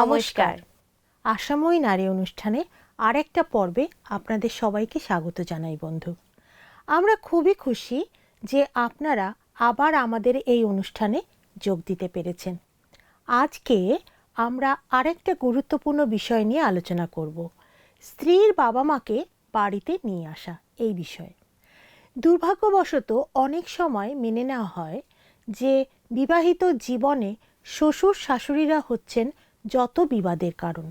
নমস্কার। আশাময়ী নারী অনুষ্ঠানে আরেকটা পর্বে আপনাদের সবাইকে স্বাগত জানাই বন্ধু। আমরা খুবই খুশি যে আপনারা আবার আমাদের এই অনুষ্ঠানে যোগ দিতে পেরেছেন। আজকে আমরা আরেকটা গুরুত্বপূর্ণ বিষয় নিয়ে আলোচনা করব, স্ত্রীর বাবা মাকে বাড়িতে নিয়ে আসা এই বিষয়ে। দুর্ভাগ্যবশত অনেক সময় মেনে নেওয়া হয় যে বিবাহিত জীবনে শ্বশুর শাশুড়িরা হচ্ছেন যত বিবাদের কারণ।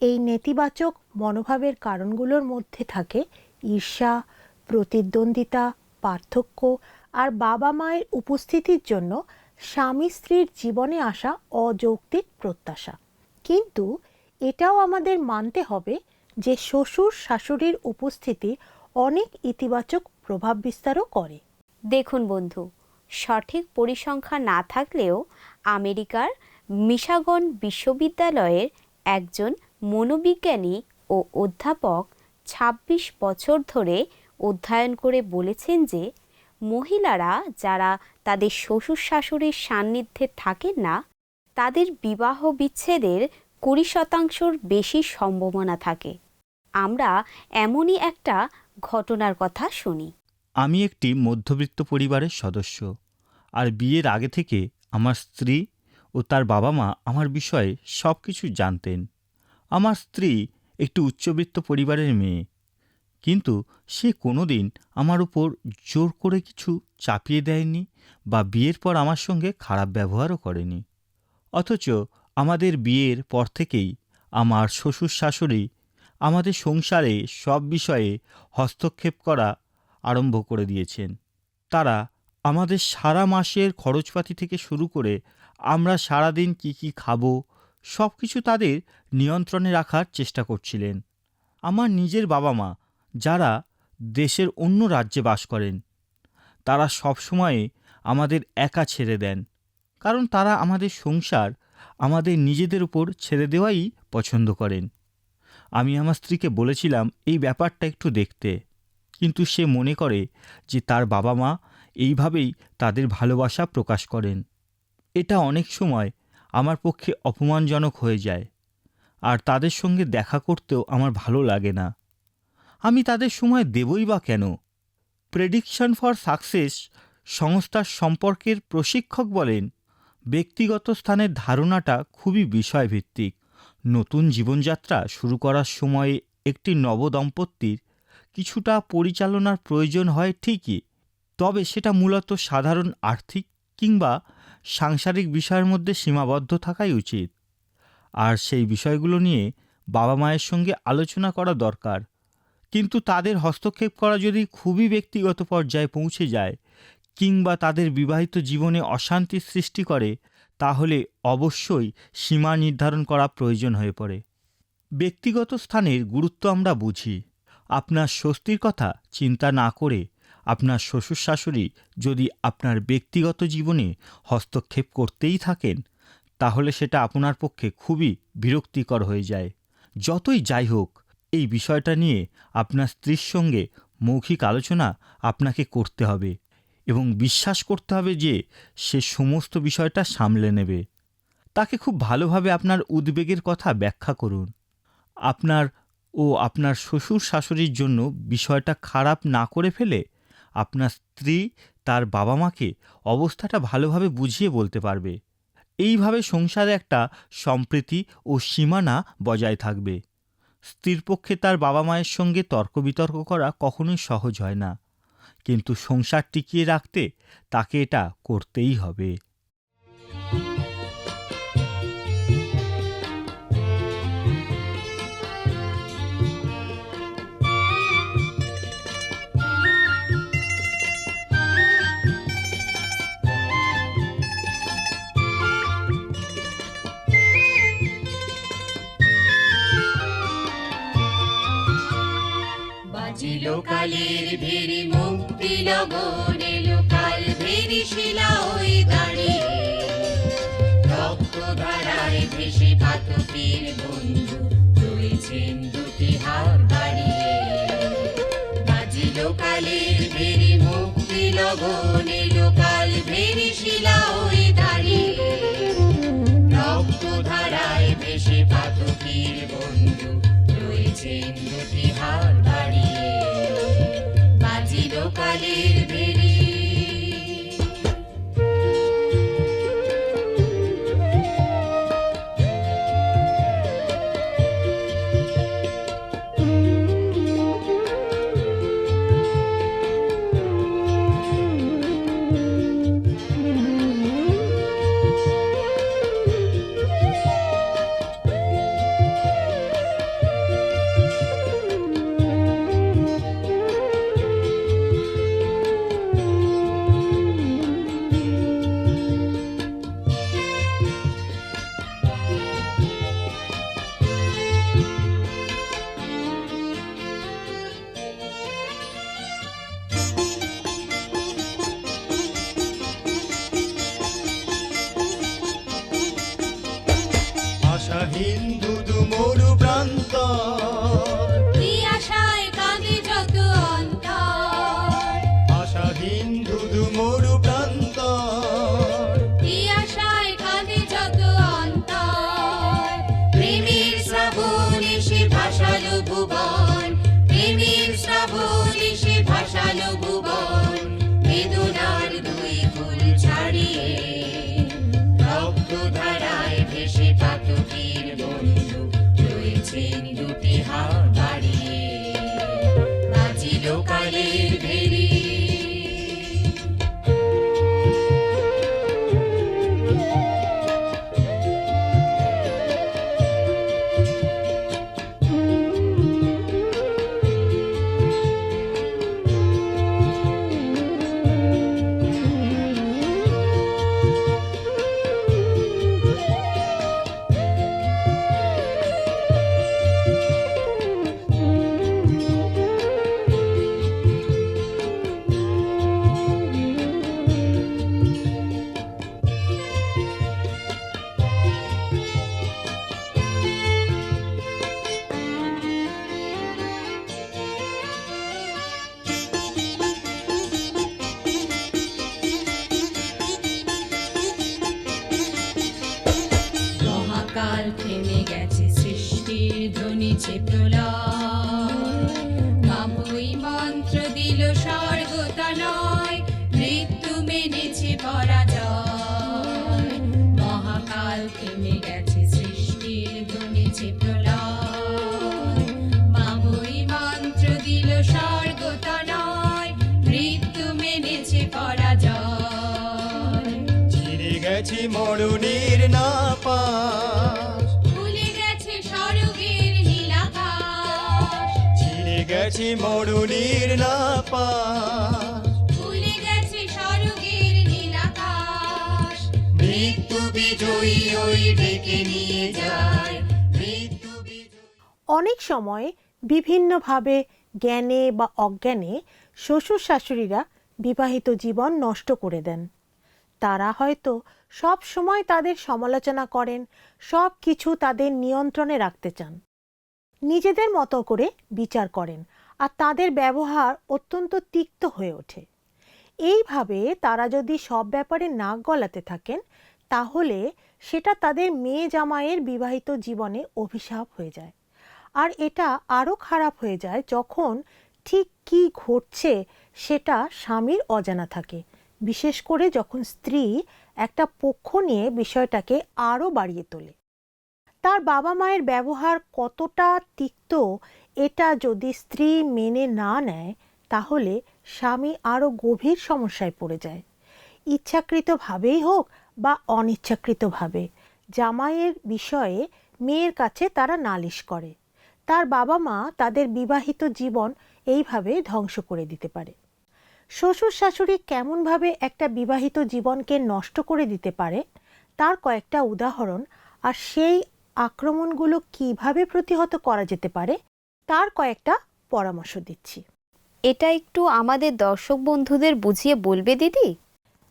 এই নেতিবাচক মনোভাবের কারণগুলোর মধ্যে থাকে ঈর্ষা, প্রতিদ্বন্দ্বিতা, পার্থক্য আর বাবা মায়ের উপস্থিতির জন্য স্বামী স্ত্রীর জীবনে আসা অযৌক্তিক প্রত্যাশা। কিন্তু এটাও আমাদের মানতে হবে যে শ্বশুর শাশুড়ির উপস্থিতি অনেক ইতিবাচক প্রভাব বিস্তারও করে। দেখুন বন্ধু, সঠিক পরিসংখ্যা না থাকলেও আমেরিকার মিশাগন বিশ্ববিদ্যালয়ের একজন মনোবিজ্ঞানী ও অধ্যাপক ২৬ বছর ধরে অধ্যয়ন করে বলেছেন যে, মহিলারা যারা তাদের শ্বশুর শাশুড়ির সান্নিধ্যে থাকেন না, তাদের বিবাহ বিচ্ছেদের কুড়ি শতাংশর বেশি সম্ভাবনা থাকে। আমরা এমনই একটা ঘটনার কথা শুনি। আমি একটি মধ্যবিত্ত পরিবারের সদস্য, আর বিয়ের আগে থেকে আমার স্ত্রী ও তার বাবা মা আমার বিষয়ে সব কিছু জানতেন। আমার স্ত্রী একটি উচ্চবিত্ত পরিবারের মেয়ে। কিন্তু সে কোনো দিন আমার উপর জোর করে কিছু চাপিয়ে দেয়নি বা বিয়ের পর আমার সঙ্গে খারাপ ব্যবহারও করেনি। অথচ আমাদের বিয়ের পর থেকেই আমার শ্বশুর শাশুড়ি আমাদের সংসারে সব বিষয়ে হস্তক্ষেপ করা আরম্ভ করে দিয়েছেন। তারা আমাদের সারা মাসের খরচপাতি থেকে শুরু করে আমরা সারাদিন কি কি খাব সব কিছু তাদের নিয়ন্ত্রণে রাখার চেষ্টা করছিলেন। আমার নিজের বাবা মা, যারা দেশের অন্য রাজ্যে বাস করেন, তারা সবসময়ে আমাদের একা ছেড়ে দেন, কারণ তারা আমাদের সংসার আমাদের নিজেদের উপর ছেড়ে দেওয়াই পছন্দ করেন। আমি আমার স্ত্রীকে বলেছিলাম, এই ব্যাপারটা একটু দেখতে। কিন্তু সে মনে করে যে তার বাবা মা এইভাবেই তাদের ভালোবাসা প্রকাশ করেন। এটা অনেক সময় আমার পক্ষে অপমানজনক হয়ে যায়। আর তাদের সঙ্গে দেখা করতেও আমার ভালো লাগে না। আমি তাদের সময় দেবই বা কেন? প্রেডিকশন ফর সাকসেস সংস্থার সম্পর্কের প্রশিক্ষক বলেন, ব্যক্তিগত স্থানের ধারণাটা খুবই বিষয়ভিত্তিক। নতুন জীবনযাত্রা শুরু করার সময়ে একটি নবদম্পতির কিছুটা পরিচালনার প্রয়োজন হয় ঠিকই, তবে সেটা মূলত সাধারণ আর্থিক কিংবা সাংসারিক বিষয়ের মধ্যে সীমাবদ্ধ থাকাই উচিত। আর সেই বিষয়গুলো নিয়ে বাবা মায়ের সঙ্গে আলোচনা করা দরকার। কিন্তু তাদের হস্তক্ষেপ করা যদি খুবই ব্যক্তিগত পর্যায়ে পৌঁছে যায় কিংবা তাদের বিবাহিত জীবনে অশান্তি সৃষ্টি করে, তাহলে অবশ্যই সীমা নির্ধারণ করা প্রয়োজন হয়ে পড়ে। ব্যক্তিগত স্থানের গুরুত্ব আমরা বুঝি। আপনার স্বস্তির কথা চিন্তা না করে আপনার শ্বশুর শাশুড়ি যদি আপনার ব্যক্তিগত জীবনে হস্তক্ষেপ করতেই থাকেন, তাহলে সেটা আপনার পক্ষে খুবই বিরক্তিকর হয়ে যায়। যতই যাই হোক, এই বিষয়টা নিয়ে আপনার স্ত্রীর সঙ্গে মৌখিক আলোচনা আপনাকে করতে হবে এবং বিশ্বাস করতে হবে যে সে সমস্ত বিষয়টা সামলে নেবে। তাকে খুব ভালোভাবে আপনার উদ্বেগের কথা ব্যাখ্যা করুন। আপনার ও আপনার শ্বশুর শাশুড়ির জন্য বিষয়টা খারাপ না করে ফেলে আপনার স্ত্রী তার বাবা মাকে অবস্থাটা ভালোভাবে বুঝিয়ে বলতে পারবে। এইভাবে সংসারে একটা সম্প্রীতি ও সীমানা বজায় থাকবে। স্ত্রীর পক্ষে তার বাবা মায়ের সঙ্গে তর্ক বিতর্ক করা কখনোই সহজ হয় না। কিন্তু সংসার টিকিয়ে রাখতে তাকে এটা করতেই হবে। কালের ভেরি মুক্তি এলো কাল ভেরি শিলা ওই দাঁড়িয়ে রক্ত ধারায় ভেসে পাতকের বন্ধু, রয়েছেন দুটি হাত বাড়িয়ে বাজিলো কালের ভেরি মুক্তি এলো কাল ভেরি শিলা ওই kalir bir গেছি মরুনির না পাশ ভুলে গেছে স্বর্গের নীলাকাশ। মৃত্যু বিজয়ী ওই ডেকে নিয়ে যায়। মৃত্যু বিজয়ী। অনেক সময় বিভিন্নভাবে জ্ঞানে বা অজ্ঞানে শ্বশুর শাশুড়িরা বিবাহিত জীবন নষ্ট করে দেন। তারা হয়তো সব সময় তাদের সমালোচনা করেন সব কিছু তাদের নিয়ন্ত্রণে রাখতে চান। নিজেদের মতো করে বিচার করেন আর তাদের ব্যবহার অত্যন্ত তিক্ত হয়ে ওঠে। এইভাবে তারা যদি সব ব্যাপারে নাক গলাতে থাকেন, তাহলে সেটা তাদের মেয়ে জামাইয়ের বিবাহিত জীবনে অভিশাপ হয়ে যায়। আর এটা আরও খারাপ হয়ে যায় যখন ঠিক কী ঘটছে সেটা স্বামীর অজানা থাকে। বিশেষ করে যখন স্ত্রী একটা পক্ষ নিয়ে বিষয়টাকে আরও বাড়িয়ে তোলে। তার বাবা মায়ের ব্যবহার কতটা তিক্ত এটা যদি স্ত্রী মেনে না নেয়, তাহলে স্বামী আরও গভীর সমস্যায় পড়ে যায়। ইচ্ছাকৃতভাবেই হোক বা অনিচ্ছাকৃতভাবে, জামাইয়ের বিষয়ে মেয়ের কাছে তারা নালিশ করে। তার বাবা মা তাদের বিবাহিত জীবন এইভাবে ধ্বংস করে দিতে পারে। শ্বশুর শাশুড়ি কেমনভাবে একটা বিবাহিত জীবনকে নষ্ট করে দিতে পারে, তার কয়েকটা উদাহরণ, আর সেই আক্রমণগুলো কীভাবে প্রতিহত করা যেতে পারে তার কয়েকটা পরামর্শ দিচ্ছি। এটা একটু আমাদের দর্শক বন্ধুদের বুঝিয়ে বলবে, দিদি?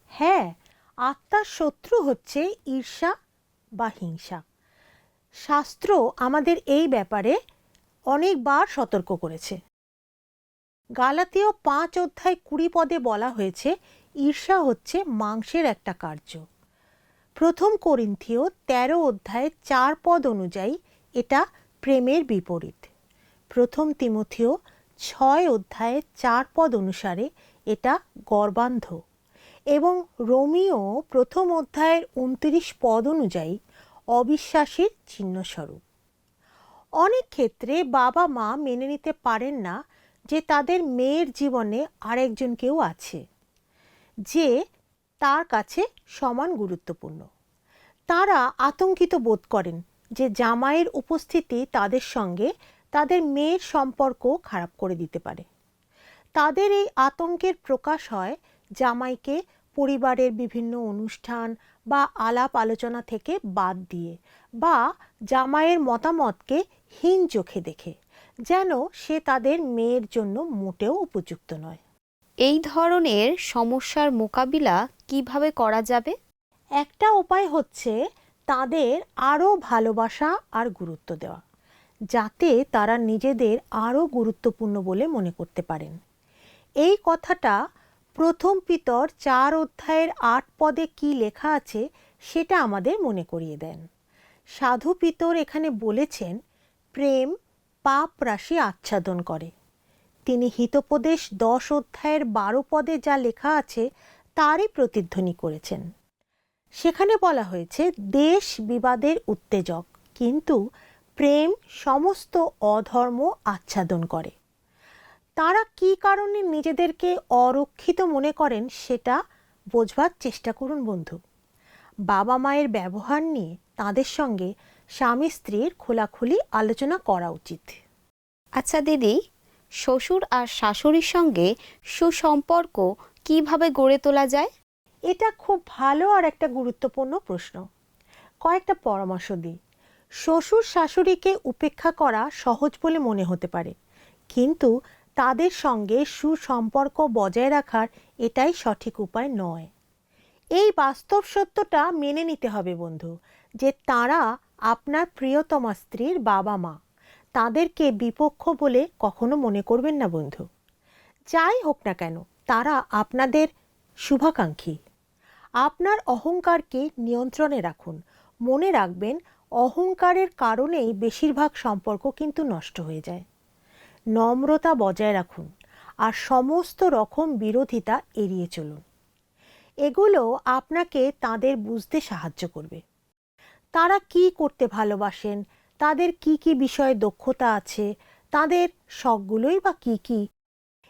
হ্যাঁ আত্মার শত্রু হচ্ছে ঈর্ষা বা হিংসা। শাস্ত্র আমাদের এই ব্যাপারে অনেকবার সতর্ক করেছে। গালাতীয় পাঁচ অধ্যায় কুড়ি পদে বলা হয়েছে, ঈর্ষা হচ্ছে মাংসের একটা কার্য। প্রথম করিন্থীয় তেরো অধ্যায় চার পদ অনুযায়ী এটা প্রেমের বিপরীত। প্রথম তিমথিও ছয় অধ্যায়ে চার পদ অনুসারে এটা গর্বান্ধ। এবং রোমিও প্রথম অধ্যায়ের উনত্রিশ পদ অনুযায়ী অবিশ্বাসীর চিহ্নস্বরূপ। অনেক ক্ষেত্রে বাবা মা মেনে নিতে পারেন না যে তাদের মেয়ের জীবনে আরেকজন কেউ আছে, যে তার কাছে সমান গুরুত্বপূর্ণ। তারা আতঙ্কিত বোধ করেন যে জামাইয়ের উপস্থিতি তাদের সঙ্গে তাদের মেয়ের সম্পর্ক খারাপ করে দিতে পারে। তাদের এই আতঙ্কের প্রকাশ হয় জামাইকে পরিবারের বিভিন্ন অনুষ্ঠান বা আলাপ আলোচনা থেকে বাদ দিয়ে বা জামাইয়ের মতামতকে হীন চোখে দেখে যেন সে তাদের মেয়ের জন্য মোটেও উপযুক্ত নয়। এই ধরনের সমস্যার মোকাবিলা কীভাবে করা যাবে? একটা উপায় হচ্ছে তাদের আরও ভালোবাসা আর গুরুত্ব দেওয়া। যাতে তারা নিজেদের আরও গুরুত্বপূর্ণ বলে মনে করতে পারেন। এই কথাটা প্রথম পিতর চার অধ্যায়ের আট পদে কি লেখা আছে সেটা আমাদের মনে করিয়ে দেন। সাধু পিতর এখানে বলেছেন, প্রেম পাপ রাশি আচ্ছাদন করে। তিনি হিতোপদেশ দশ অধ্যায়ের বারো পদে যা লেখা আছে তারই প্রতিধ্বনি করেছেন। সেখানে বলা হয়েছে, দেশ বিবাদের উত্তেজক, কিন্তু প্রেম সমস্ত অধর্ম আচ্ছাদন করে। তারা কি কারণে নিজেদেরকে অরক্ষিত মনে করেন সেটা বোঝবার চেষ্টা করুন বন্ধু। বাবা মায়ের ব্যবহার নিয়ে তাদের সঙ্গে স্বামী স্ত্রীর খোলাখুলি আলোচনা করা উচিত। আচ্ছা দিদি শ্বশুর আর শাশুড়ির সঙ্গে সুসম্পর্ক কীভাবে গড়ে তোলা যায়? এটা খুব ভালো আর একটা গুরুত্বপূর্ণ প্রশ্ন। কয়েকটা পরামর্শ দিই। শ্বশুর শাশুড়িকে উপেক্ষা করা সহজ বলে মনে হতে পারে। কিন্তু তাদের সঙ্গে সুসম্পর্ক বজায় রাখার এটাই সঠিক উপায় নয়। এই বাস্তব সত্যটা মেনে নিতে হবে বন্ধু, যে তারা আপনার প্রিয়তমা স্ত্রীর বাবা মা। তাদেরকে বিপক্ষ বলে কখনো মনে করবেন না বন্ধু। যাই হোক না কেন, তারা আপনাদের শুভাকাঙ্ক্ষী। আপনার অহংকারকে নিয়ন্ত্রণে রাখুন। মনে রাখবেন অহংকারের কারণেই বেশিরভাগ সম্পর্ক কিন্তু নষ্ট হয়ে যায়। নম্রতা বজায় রাখুন আর সমস্ত রকম বিরোধিতা এড়িয়ে চলুন। এগুলো আপনাকে তাদের বুঝতে সাহায্য করবে। তারা কি করতে ভালোবাসেন? তাদের কি কি বিষয়ে দক্ষতা আছে? তাদের শখগুলোই বা কি কি?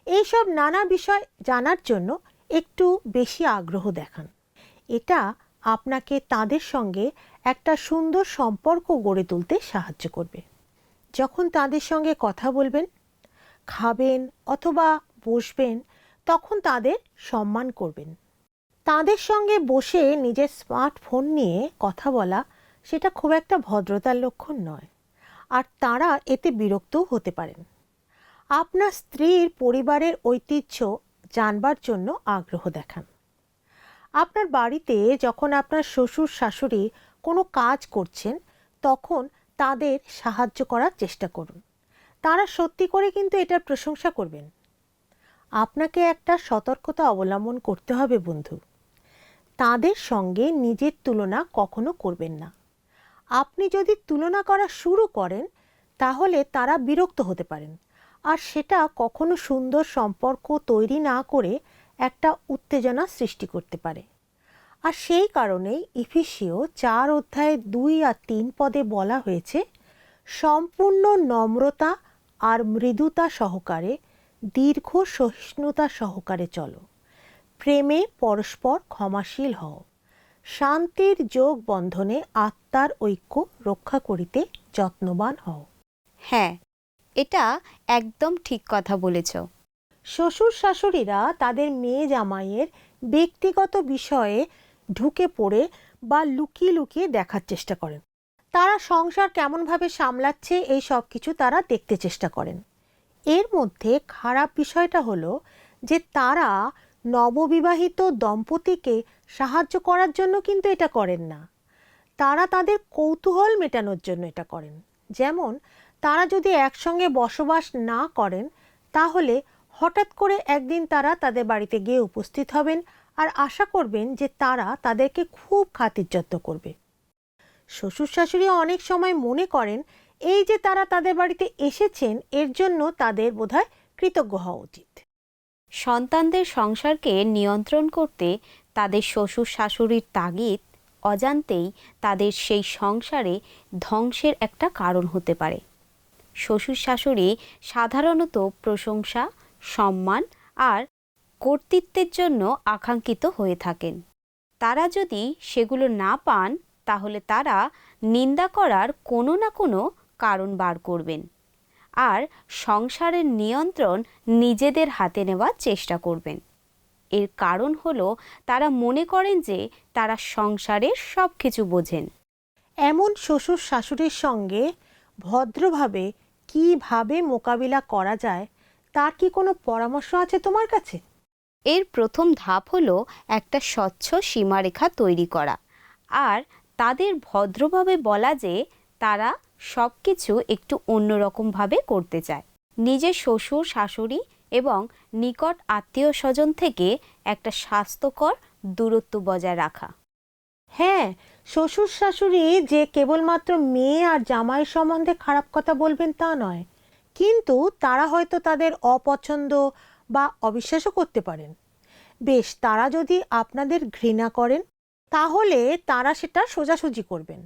এইসব নানা বিষয় জানার জন্য একটু বেশি আগ্রহ দেখান। এটা আপনাকে তাদের সঙ্গে একটা সুন্দর সম্পর্ক গড়ে তুলতে সাহায্য করবে। যখন তাদের সঙ্গে কথা বলবেন, খাবেন অথবা বসবেন, তখন তাদের সম্মান করবেন। তাদের সঙ্গে বসে নিজের স্মার্টফোন নিয়ে কথা বলা সেটা খুব একটা ভদ্রতার লক্ষণ নয়, আর তারা এতে বিরক্তও হতে পারেন। আপনার স্ত্রীর পরিবারের ঐতিহ্য জানবার জন্য আগ্রহ দেখান। আপনার বাড়িতে যখন আপনার শ্বশুর শাশুড়ি কোনো কাজ করছেন, তখন তাদের সাহায্য করার চেষ্টা করুন। তারা সত্যি করে কিন্তু এটার প্রশংসা করবেন। আপনাকে একটা সতর্কতা অবলম্বন করতে হবে বন্ধু। তাদের সঙ্গে নিজের তুলনা কখনো করবেন না। আপনি যদি তুলনা করা শুরু করেন, তাহলে তারা বিরক্ত হতে পারেন। আর সেটা কখনো সুন্দর সম্পর্ক তৈরি না করে একটা উত্তেজনা সৃষ্টি করতে পারে। আর সেই কারণেই ইফিসিও চার অধ্যায়ে দুই আর তিন পদে বলা হয়েছে সম্পূর্ণ নম্রতা আর মৃদুতা সহকারে দীর্ঘ সহিষ্ণুতা সহকারে চলো। প্রেমে পরস্পর ক্ষমাশীল হও। শান্তির যোগ বন্ধনে আত্মার ঐক্য রক্ষা করিতে যত্নবান হও। হ্যাঁ এটা একদম ঠিক কথা বলেছ। শ্বশুর শাশুড়িরা তাদের মেয়ে জামাইয়ের ব্যক্তিগত বিষয়ে ঢুকে পড়ে বা লুকিয়ে লুকিয়ে দেখার চেষ্টা করেন। তারা সংসার কেমনভাবে সামলাচ্ছে এই সব কিছু তারা দেখতে চেষ্টা করেন। এর মধ্যে খারাপ বিষয়টা হলো যে তারা নববিবাহিত দম্পতিকে সাহায্য করার জন্য কিন্তু এটা করেন না। তারা তাদের কৌতূহল মেটানোর জন্য এটা করেন। যেমন তারা যদি একসঙ্গে বসবাস না করেন, তাহলে হঠাৎ করে একদিন তারা তাদের বাড়িতে গিয়ে উপস্থিত হবেন আর আশা করবেন যে তারা তাদেরকে খুব খাতির যত্ন করবে। শ্বশুর শাশুড়ি অনেক সময় মনে করেন, এই যে তারা তাদের বাড়িতে এসেছেন, এর জন্য তাদের বোধহয় কৃতজ্ঞ হওয়া উচিত। সন্তানদের সংসারকে নিয়ন্ত্রণ করতে তাদের শ্বশুর শাশুড়ির তাগিদ অজান্তেই তাদের সেই সংসারে ধ্বংসের একটা কারণ হতে পারে। শ্বশুর শাশুড়ি সাধারণত প্রশংসা, সম্মান আর কর্তৃত্বের জন্য আকাঙ্ক্ষিত হয়ে থাকেন। তারা যদি সেগুলো না পান, তাহলে তারা নিন্দা করার কোনো না কোনো কারণ বার করবেন। আর সংসারের নিয়ন্ত্রণ নিজেদের হাতে নেওয়ার চেষ্টা করবেন। এর কারণ হলো, তারা মনে করেন যে তারা সংসারের সব কিছু বোঝেন। এমন শ্বশুর শাশুড়ির সঙ্গে ভদ্রভাবে কীভাবে মোকাবিলা করা যায়, তার কি কোনো পরামর্শ আছে তোমার কাছে? এর প্রথম ধাপ হলো একটা স্বচ্ছ সীমারেখা তৈরি করা। আর তাদের ভদ্রভাবে বলা যে তারা সব কিছু একটু অন্যরকমভাবে করতে চায়। নিজের শ্বশুর, শাশুড়ি এবং নিকট আত্মীয় স্বজন থেকে একটা স্বাস্থ্যকর দূরত্ব বজায় রাখা। হ্যাঁ শ্বশুর, শাশুড়ি যে কেবলমাত্র মেয়ে আর জামাই সম্বন্ধে খারাপ কথা বলবেন তা নয়। কিন্তু তারা হয়তো তাদের অপছন্দ বা অবিশ্বাসও করতে পারেন। বেশ তারা যদি আপনাদের ঘৃণা করেন তাহলে তারা সেটা সোজাসুজি করবেন।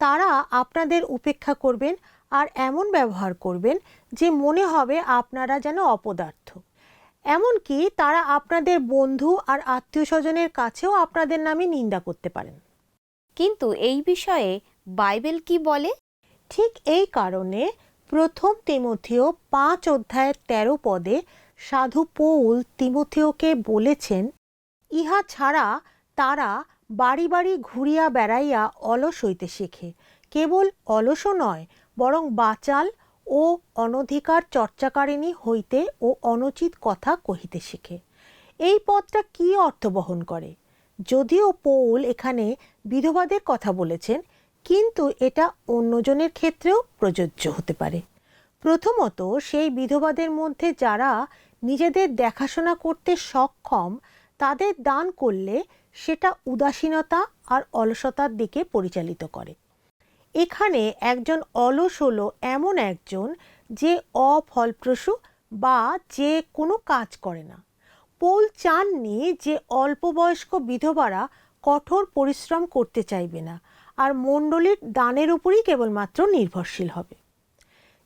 তারা আপনাদের উপেক্ষা করবেন আর এমন ব্যবহার করবেন যে মনে হবে আপনারা যেন অপদার্থ। এমনকি তারা আপনাদের বন্ধু আর আত্মীয় স্বজনের কাছেও আপনাদের নামে নিন্দা করতে পারেন। কিন্তু এই বিষয়ে বাইবেল কি বলে? ঠিক এই কারণে প্রথম তিমথিও পাঁচ অধ্যায়ের তেরো পদে সাধু পৌল তিমথিওকে বলেছেন, ইহা ছাড়া তারা বাড়ি বাড়ি ঘুরিয়া বেড়াইয়া অলস হইতে শেখে। কেবল অলসও নয়, বরং বাচাল ও অনধিকার চর্চাকারিণী হইতে ও অনুচিত কথা কহিতে শেখে। এই পদটা কি অর্থ বহন করে? যদিও পৌল এখানে বিধবাদের কথা বলেছেন, কিন্তু এটা অন্যজনের ক্ষেত্রেও প্রযোজ্য হতে পারে। প্রথমত সেই বিধবাদের মধ্যে যারা নিজেদের দেখাশোনা করতে সক্ষম, তাদের দান করলে সেটা উদাসীনতা আর অলসতার দিকে পরিচালিত করে। এখানে একজন অলস হলো এমন একজন যে অফলপ্রসূ বা যে কোনো কাজ করে না। পৌল চাননি যে অল্প বয়স্ক বিধবারা কঠোর পরিশ্রম করতে চাইবে না আর মণ্ডলীর দানের উপরই কেবলমাত্র নির্ভরশীল হবে।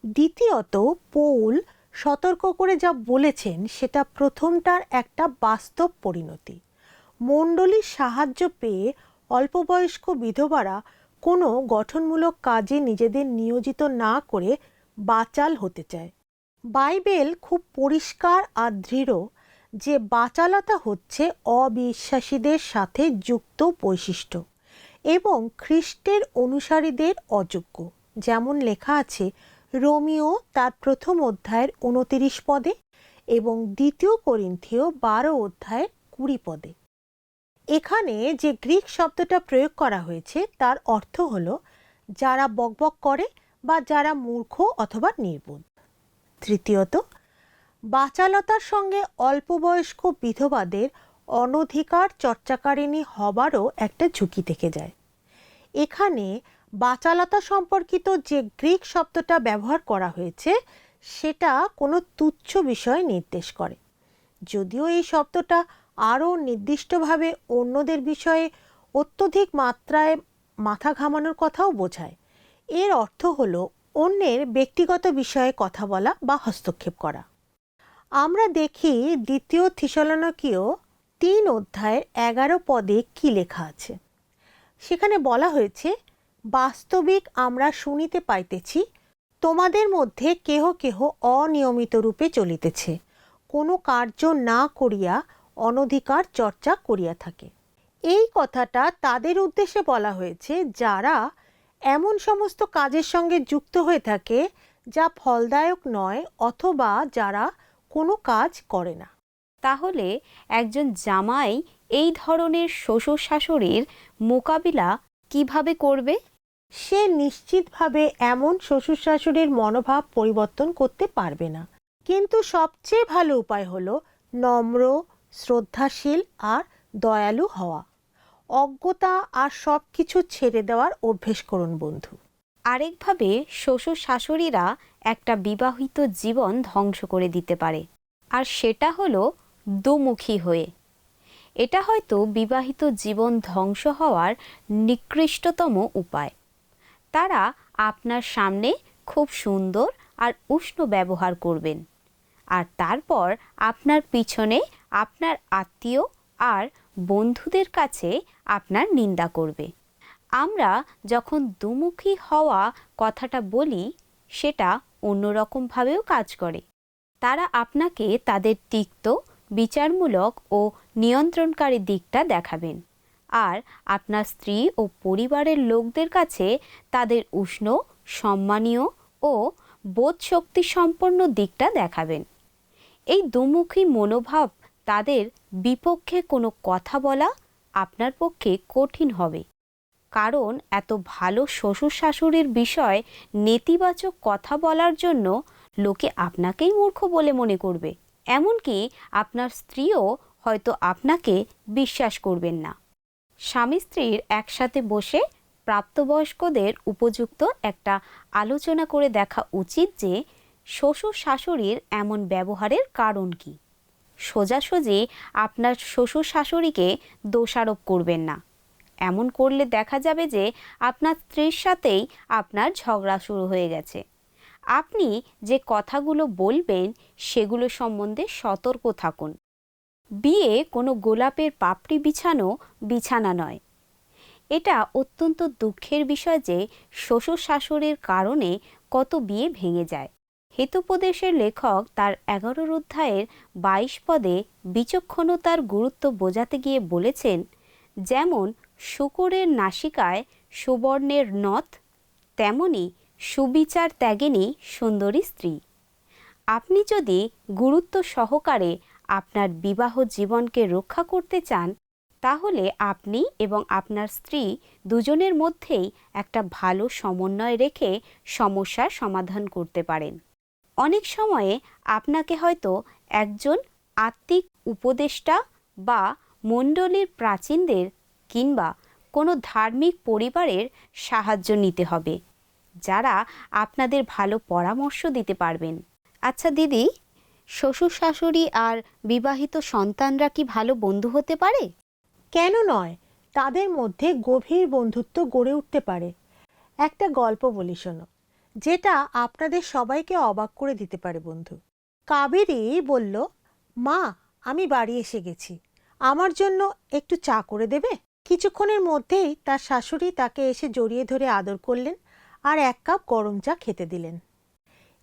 দ্বিতীয়ত, পৌল সতর্ক করে যা বলেছেন, সেটা প্রথমটার একটা বাস্তব পরিণতি। মণ্ডলীর সাহায্য পেয়ে অল্পবয়স্ক বিধবারা কোনো গঠনমূলক কাজে নিজেদের নিয়োজিত না করে বাচাল হতে চায়। বাইবেল খুব পরিষ্কার আর দৃঢ় যে বাচালতা হচ্ছে অবিশ্বাসীদের সাথে যুক্ত বৈশিষ্ট্য এবং খ্রিস্টের অনুসারীদের অযোগ্য। যেমন লেখা আছে রোমিও তার প্রথম অধ্যায়ের উনতিরিশ পদে এবং দ্বিতীয় করিন্থীয় বারো অধ্যায়ের কুড়ি পদে। এখানে যে গ্রিক শব্দটা প্রয়োগ করা হয়েছে, তার অর্থ হল যারা বকবক করে বা যারা মূর্খ অথবা নির্বোধ। তৃতীয়ত, বাচালতার সঙ্গে অল্পবয়স্ক বিধবাদের অনধিকার চর্চাকারিণী হবারও একটা ঝুঁকি থেকে যায়। এখানে বাচালতা সম্পর্কিত যে গ্রিক শব্দটা ব্যবহার করা হয়েছে, সেটা কোনো তুচ্ছ বিষয় নির্দেশ করে। যদিও এই শব্দটা আরও নির্দিষ্টভাবে অন্যদের বিষয়ে অত্যধিক মাত্রায় মাথা ঘামানোর কথাও বোঝায়। এর অর্থ হলো অন্যের ব্যক্তিগত বিষয়ে কথা বলা বা হস্তক্ষেপ করা। আমরা দেখি দ্বিতীয় থিসলনকীয় তিন অধ্যায়ের এগারো পদে কি লেখা আছে। সেখানে বলা হয়েছে বাস্তবিক আমরা শুনিতে পাইতেছি, তোমাদের মধ্যে কেহ কেহ অনিয়মিত রূপে চলিতেছে। কোনো কার্য না করিয়া অনধিকার চর্চা করিয়া থাকে। এই কথাটা তাদের উদ্দেশ্যে বলা হয়েছে, যারা এমন সমস্ত কাজের সঙ্গে যুক্ত হয়ে থাকে, যা ফলদায়ক নয় অথবা যারা কোনো কাজ করে না। তাহলে একজন জামাই এই ধরনের শ্বশুর শাশুড়ির মোকাবিলা কীভাবে করবে? সে নিশ্চিতভাবে এমন শ্বশুর শাশুড়ির মনোভাব পরিবর্তন করতে পারবে না। কিন্তু সবচেয়ে ভালো উপায় হলো নম্র, শ্রদ্ধাশীল আর দয়ালু হওয়া। অজ্ঞতা আর সব কিছু ছেড়ে দেওয়ার অভ্যেস করুন বন্ধু। আরেকভাবে শ্বশুর শাশুড়িরা একটা বিবাহিত জীবন ধ্বংস করে দিতে পারে। আর সেটা হলো দুমুখী হয়ে। এটা হয়তো বিবাহিত জীবন ধ্বংস হওয়ার নিকৃষ্টতম উপায়। তারা আপনার সামনে খুব সুন্দর আর উষ্ণ ব্যবহার করবেন। আর তারপর আপনার পিছনে আপনার আত্মীয় আর বন্ধুদের কাছে আপনার নিন্দা করবে। আমরা যখন দুমুখী হওয়া কথাটা বলি, সেটা অন্যরকমভাবেও কাজ করে। তারা আপনাকে তাদের তিক্ত, বিচারমূলক ও নিয়ন্ত্রণকারী দিকটা দেখাবেন। আর আপনার স্ত্রী ও পরিবারের লোকদের কাছে তাদের উষ্ণ, সম্মানীয় ও বোধশক্তি সম্পন্ন দিকটা দেখাবেন। এই দুমুখী মনোভাব তাদের বিপক্ষে কোনো কথা বলা আপনার পক্ষে কঠিন হবে। কারণ এত ভালো শ্বশুর শাশুড়ির বিষয় নেতিবাচক কথা বলার জন্য লোকে আপনাকেই মূর্খ বলে মনে করবে। এমনকি আপনার স্ত্রীও হয়তো আপনাকে বিশ্বাস করবেন না। স্বামী স্ত্রীর একসাথে বসে প্রাপ্তবয়স্কদের উপযুক্ত একটা আলোচনা করে দেখা উচিত যে শ্বশুর শাশুড়ির এমন ব্যবহারের কারণ কি। সোজাসুজি আপনার শ্বশুর শাশুড়িকে দোষারোপ করবেন না। এমন করলে দেখা যাবে যে আপনার স্ত্রীর সাথেই আপনার ঝগড়া শুরু হয়ে গেছে। আপনি যে কথাগুলো বলবেন সেগুলো সম্বন্ধে সতর্ক থাকুন। বিয়ে কোনো গোলাপের পাপড়ি বিছানো বিছানা নয়। এটা অত্যন্ত দুঃখের বিষয় যে শ্বশুর শাশুড়ির কারণে কত বিয়ে ভেঙে যায়। হেতুপদেশের লেখক তার এগারোর অধ্যায়ের বাইশ পদে বিচক্ষণতার গুরুত্ব বোঝাতে গিয়ে বলেছেন, যেমন শুকরের নাসিকায় সুবর্ণের নথ, তেমনি সুবিচার ত্যাগিনী সুন্দরী স্ত্রী। আপনি যদি গুরুত্ব সহকারে আপনার বিবাহ জীবনকে রক্ষা করতে চান, তাহলে আপনি এবং আপনার স্ত্রী দুজনের মধ্যেই একটা ভালো সমন্বয় রেখে সমস্যার সমাধান করতে পারেন। অনেক সময়ে আপনাকে হয়তো একজন আত্মিক উপদেষ্টা বা মণ্ডলীর প্রাচীনদের কিংবা কোনো ধার্মিক পরিবারের সাহায্য নিতে হবে, যারা আপনাদের ভালো পরামর্শ দিতে পারবেন। আচ্ছা দিদি শ্বশুর শাশুড়ি আর বিবাহিত সন্তানরা কি ভালো বন্ধু হতে পারে? কেন নয়, তাদের মধ্যে গভীর বন্ধুত্ব গড়ে উঠতে পারে। একটা গল্প বলি শোনো, যেটা আপনাদের সবাইকে অবাক করে দিতে পারে বন্ধু। কাবেরী বলল, মা, আমি বাড়ি এসে গেছি। আমার জন্য একটু চা করে দেবে? কিছুক্ষণের মধ্যেই তার শাশুড়ি তাকে এসে জড়িয়ে ধরে আদর করলেন আর এক কাপ গরম চা খেতে দিলেন।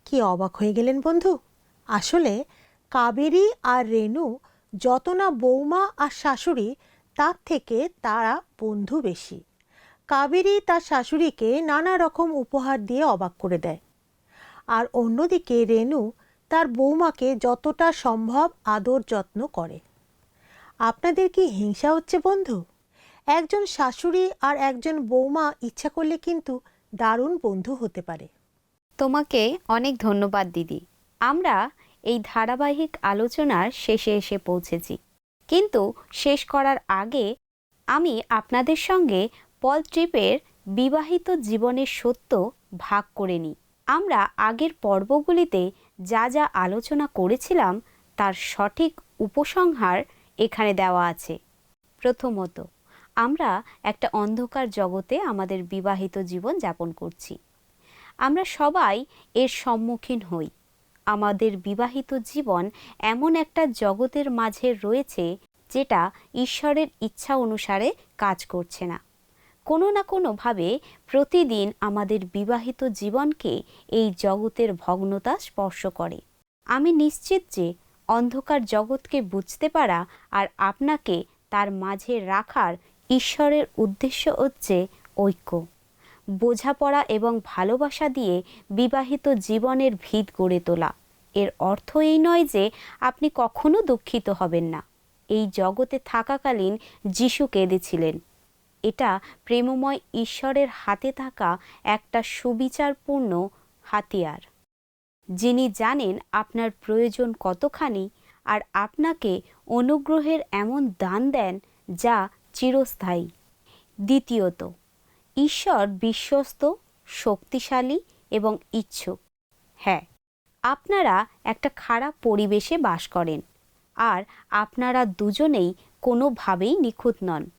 কি অবাক হয়ে গেলেন বন্ধু? আসলে কাবেরী আর রেণু যত না বৌমা আর শাশুড়ি, তার থেকে তারা বন্ধু বেশি। কাবেরী তার শাশুড়িকে নানা রকম উপহার দিয়ে অবাক করে দেয়। আর অন্যদিকে রেণু তার বৌমাকে যতটা সম্ভব আদর যত্ন করে। আপনাদের কি হিংসা হচ্ছে বন্ধু? একজন শাশুড়ি আর একজন বৌমা ইচ্ছা করলে কিন্তু দারুণ বন্ধু হতে পারে। তোমাকে অনেক ধন্যবাদ দিদি। আমরা এই ধারাবাহিক আলোচনার শেষে এসে পৌঁছেছি। কিন্তু শেষ করার আগে আমি আপনাদের সঙ্গে পল ট্রিপের বিবাহিত জীবনের সত্য ভাগ করে নিই। আমরা আগের পর্বগুলিতে যা যা আলোচনা করেছিলাম তার সঠিক উপসংহার এখানে দেওয়া আছে। প্রথমত, আমরা একটা অন্ধকার জগতে আমাদের বিবাহিত জীবন যাপন করছি। আমরা সবাই এর সম্মুখীন হই। আমাদের বিবাহিত জীবন এমন একটা জগতের মাঝে রয়েছে যেটা ঈশ্বরের ইচ্ছা অনুসারে কাজ করছে না। কোনো না কোনোভাবে প্রতিদিন আমাদের বিবাহিত জীবনকে এই জগতের ভগ্নতা স্পর্শ করে। আমি নিশ্চিত যে অন্ধকার জগৎকে বুঝতে পারা আর আপনাকে তার মাঝে রাখার ঈশ্বরের উদ্দেশ্য হচ্ছে ঐক্য। বোঝাপড়া এবং ভালোবাসা দিয়ে বিবাহিত জীবনের ভিত গড়ে তোলা। এর অর্থ এই নয় যে আপনি কখনো দুঃখিত হবেন না। এই জগতে থাকাকালীন যিশু কেঁদেছিলেন। এটা প্রেমময় ঈশ্বরের হাতে থাকা একটা সুবিচারপূর্ণ হাতিয়ার। যিনি জানেন আপনার প্রয়োজন কতখানি আর আপনাকে অনুগ্রহের এমন দান দেন যা চিরস্থায়ী। দ্বিতীয়ত ঈশ্বর বিশ্বস্ত, শক্তিশালী এবং ইচ্ছুক। হ্যাঁ আপনারা একটা খারাপ পরিবেশে বাস করেন আর আপনারা দুজনেই কোনোভাবেই নিখুঁত নন।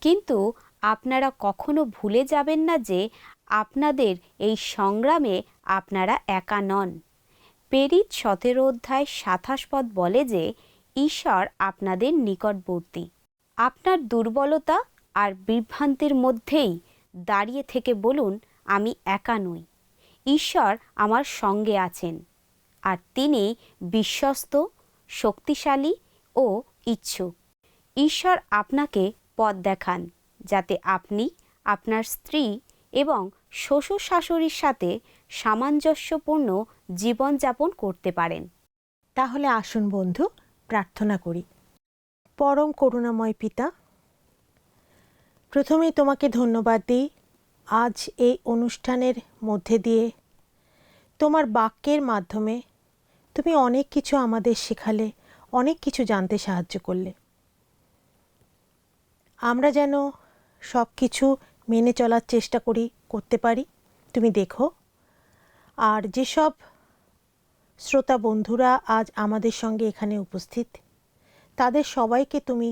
কিন্তু আপনারা কখনো ভুলে যাবেন না যে আপনাদের এই সংগ্রামে আপনারা একা নন। পেরিত সতেরো অধ্যায় সাতাশ পদ বলে যে, ঈশ্বর আপনাদের নিকটবর্তী। আপনার দুর্বলতা আর বিভ্রান্তির মধ্যেই দাঁড়িয়ে থেকে বলুন, আমি একা নই। ঈশ্বর আমার সঙ্গে আছেন, আর তিনি বিশ্বস্ত, শক্তিশালী ও ইচ্ছুক। ঈশ্বর আপনাকে পথ দেখান, যাতে আপনি আপনার স্ত্রী এবং শ্বশুর শাশুড়ির সাথে সামঞ্জস্যপূর্ণ জীবনযাপন করতে পারেন। তাহলে আসুন বন্ধু, প্রার্থনা করি। পরম করুণাময় পিতা প্রথমেই তোমাকে ধন্যবাদ দিই আজ এই অনুষ্ঠানের মধ্যে দিয়ে। তোমার বাক্যের মাধ্যমে তুমি অনেক কিছু আমাদের শেখালে, অনেক কিছু জানতে সাহায্য করলে। আমরা যেন সব কিছু মেনে চলার চেষ্টা করি, করতে পারি। তুমি দেখো, আর যেসব শ্রোতা বন্ধুরা আজ আমাদের সঙ্গে এখানে উপস্থিত, তাদের সবাইকে তুমি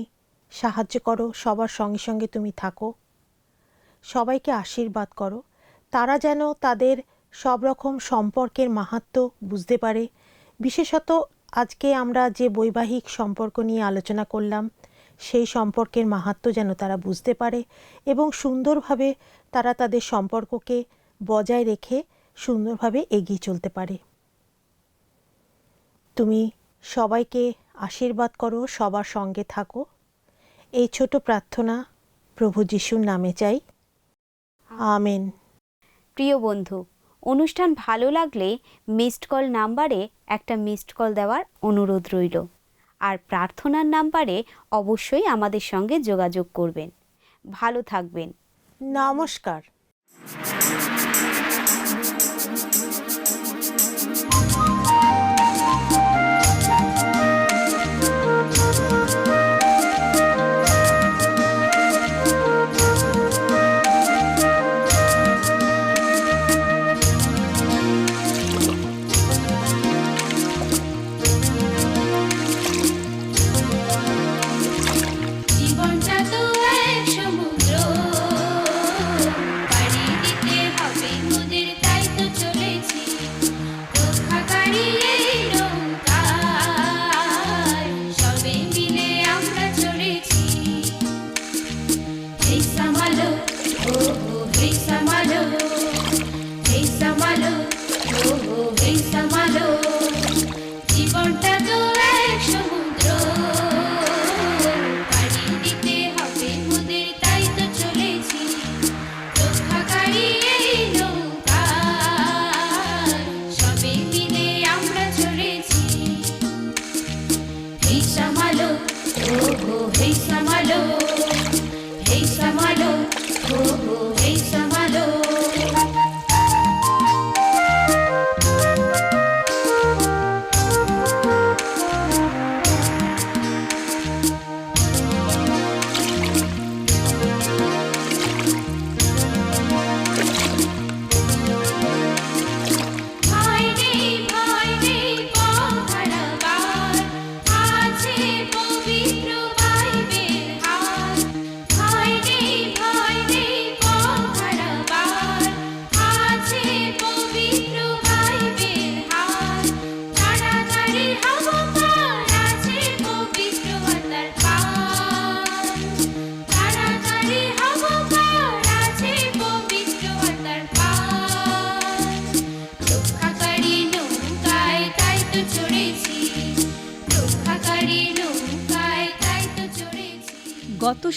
সাহায্য করো, সবার সঙ্গে সঙ্গে তুমি থাকো। সবাইকে আশীর্বাদ করো। তারা যেন তাদের সব রকম সম্পর্কের মাহাত্ম্য বুঝতে পারে। বিশেষত আজকে আমরা যে বৈবাহিক সম্পর্ক নিয়ে আলোচনা করলাম, সেই সম্পর্কের মাহাত্ম্য যেন তারা বুঝতে পারে এবং সুন্দরভাবে তারা তাদের সম্পর্ককে বজায় রেখে সুন্দরভাবে এগিয়ে চলতে পারে। তুমি সবাইকে আশীর্বাদ করো, সবার সঙ্গে থাকো। এই ছোট প্রার্থনা প্রভু যিশুর নামে চাই। আমেন। প্রিয় বন্ধু অনুষ্ঠান ভালো লাগলে মিসড কল নাম্বারে একটা মিসড কল দেওয়ার অনুরোধ রইল। আর প্রার্থনার নাম্বারে অবশ্যই আমাদের সঙ্গে যোগাযোগ করবেন। ভালো থাকবেন। নমস্কার।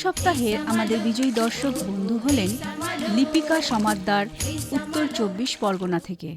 সপ্তাহের আমাদের বিজয়ী দর্শক বন্ধু হলেন লিপিকা সমাদ্দার উত্তর চব্বিশ পরগনা থেকে।